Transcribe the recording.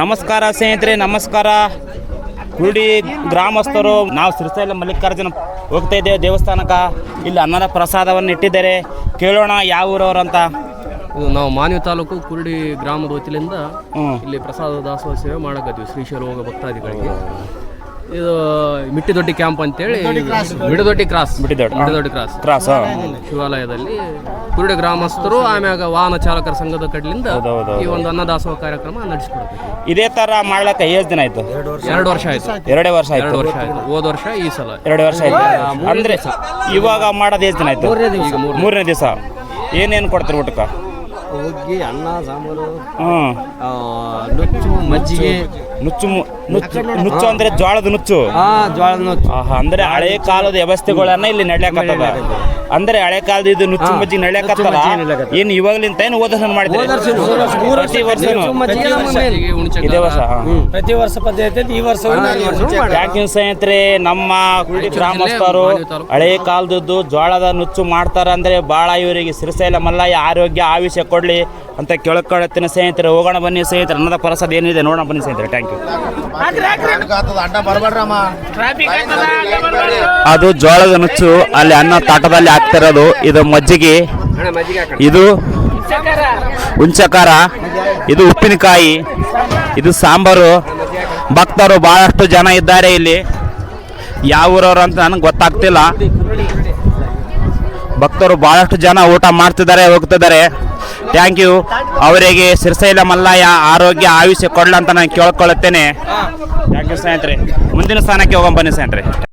ನಮಸ್ಕಾರ ಸ್ನೇಹಿತರೆ ನಮಸ್ಕಾರ. ಕುರುಡಿ ಗ್ರಾಮಸ್ಥರು ನಾವು ಸಿರಿಸೈಲ ಮಲ್ಲಿಕಾರ್ಜುನ ಹೋಗ್ತಾ ಇದ್ದೇವೆ ದೇವಸ್ಥಾನಕ್ಕೆ. ಇಲ್ಲಿ ಅನ್ನದ ಪ್ರಸಾದವನ್ನು ಇಟ್ಟಿದ್ದಾರೆ. ಕೇಳೋಣ ಯಾವ ಊರವರಂತ. ಅಂತ ಇದು ನಾವು ಮಾನ್ವಿ ತಾಲೂಕು ಕುರುಡಿ ಗ್ರಾಮದ ವತಿಯಿಂದ ಇಲ್ಲಿ ಪ್ರಸಾದ ದಾಸೋಹ ಸೇವೆ ಮಾಡಕತ್ತೀವಿ ಶ್ರೀಶೈಲ ಹೋಗೋ ಭಕ್ತಾದಿಗಳಿಗೆ. ಇದು ಮಿಟ್ಟಿದೊಡ್ಡಿ ಕ್ಯಾಂಪ್ ಅಂತೇಳಿ Midadoddi cross. Mittidoddi. Midadoddi cross. Cross ಶಿವಾಲಯದಲ್ಲಿ ಕುರುಡಿ ಗ್ರಾಮಸ್ಥರು ಆಮ್ಯಾಗ ವಾಹನ ಚಾಲಕರ ಸಂಘದ ಕಡ್ಲಿಂದ. ಈ ಒಂದು ಅನ್ನದಾಸೋಹ ಕಾರ್ಯಕ್ರಮ ನಡೆಸಿಕೊಡ್ತೀವಿ. ಇದೇ ತರ ಮಾಡ್ಲಕ್ಕ ಎಷ್ಟು ದಿನ ಆಯ್ತು? ಎರಡು ವರ್ಷ. ಆಯ್ತು. ಎರಡೇ ವರ್ಷ ಆಯ್ತು. ಎರಡು ವರ್ಷ ಆಯ್ತು. ಹೋದ ವರ್ಷ ಈ ಸಲ. ಎರಡು ವರ್ಷ ಆಯ್ತು. ಅಂದ್ರೆ ಇವಾಗ ಮಾಡೋದು ಎಷ್ಟು ದಿನ ಆಯ್ತು? ಮೂರನೇ ದಿವಸ. ಏನೇನು ಕೊಡ್ತಾರೆ ಊಟಕ್ಕೆ? ಹೋಗಿ ಅನ್ನ ಸಾಂಬಾರು ಹ್ಞೂ ಆ, ನುಚ್ಚು ಮಜ್ಜಿಗೆ. ನುಚ್ಚು ನುಚ್ಚು ನುಚ್ಚು ಅಂದರೆ ಜೋಳದ ನುಚ್ಚು. ಹಾ ಜೋಳದ ನುಚ್ಚು. ಆಹಾ, ಅಂದ್ರೆ ಹಳೆ ಕಾಲದ ವ್ಯವಸ್ಥೆಗಳನ್ನ ಇಲ್ಲಿ ನಡ್ಯಾಕತ್ತದ. ಅಂದ್ರೆ ಹಳೆ ಕಾಲದ ಇದು ನುಚ್ಚು ಮಜ್ಜಿ ನಡ್ಯಾಕತ್ತದ ಮಜ್ಜಿಗೆ ನಡ್ಯಾಕತ್ತದ. ಏನ್ ಇವಾಗಲಿಂದ ಏನು ಓದಸನ್ ಮಾಡಿದ್ರೆ? ಪ್ರತಿ ವರ್ಷನೂ ಮಜ್ಜಿಗೆ ನಮ್ಮ ಮೇಲೆ. ಇದೇ ವರ್ಷ ಪ್ರತಿ ವರ್ಷ ಪದ್ಧತಿ ಐತಿ ಈ ವರ್ಷ ಯಾಕಿನ ಸ್ನೇಹಿತರೆ ನಮ್ಮ ಗ್ರಾಮಸ್ಥರು ಮಾನ್ವಿ ಹಳೆ ಕಾಲದದ್ದು ಜೋಳದ ನುಚ್ಚು ಮಾಡ್ತಾರ ಅಂದ್ರೆ ಬಾಳ ಇವರಿಗೆ ಸಿರಿಸೈಲ ಮಲ್ಲಯ್ಯ ಆರೋಗ್ಯ ಆಯುಷ್ಯ ಕೊಡ್ಲಿ. ಅಂತ ಕೇಳ್ಕೊಳತ್ತಿನ ಸ್ನೇಹಿತರೆ ಹೋಗೋಣ ಬನ್ನಿ ಸ್ನೇಹಿತರೆ. ಅನ್ನದ ಪ್ರಸಾದ ಏನಿದೆ ನೋಡೋಣ ಬನ್ನಿ ಸ್ನೇಹಿತರೆ. ಥ್ಯಾಂಕ್ ಯು ಅದು ಜೋಳದ ನುಚ್ಚು ಅಲ್ಲಿ ಅನ್ನ ತಾಟದಲ್ಲಿ ಹಾಕ್ತಿರೋದು. ಇದು ಮಜ್ಜಿಗೆ. ಇದು ಹುಂಚಕಾರ ಇದು ಉಪ್ಪಿನಕಾಯಿ. ಇದು ಸಾಂಬಾರು. ಭಕ್ತರು ಬಹಳಷ್ಟು ಜನ ಇದ್ದಾರೆ ಇಲ್ಲಿ. ಯಾವ ಊರವರು ಅಂತ ನನಗೆ ಗೊತ್ತಾಗ್ತಿಲ್ಲ. ಭಕ್ತರು ಬಹಳಷ್ಟು ಜನ ಊಟ ಮಾಡ್ತಿದ್ದಾರೆ ಹೋಗ್ತಿದ್ದಾರೆ. Thank you. ಅವರಿಗೆ ಸಿರಿಸೈಲ ಮಲ್ಲಯ್ಯ ಆರೋಗ್ಯ ಆಯುಷ್ಯ ಕೊಡ್ಲ ಅಂತ ನಾನು ಕೇಳ್ಕೊಳ್ಳುತ್ತೇನೆ ಥ್ಯಾಂಕ್ ಯು ಸ್ನೇಹಿತರೆ. ಮುಂದಿನ ಸ್ಥಾನಕ್ಕೆ ಹೋಗೋಣ ಬನ್ನಿ ಸ್ನೇಹಿತರೆ.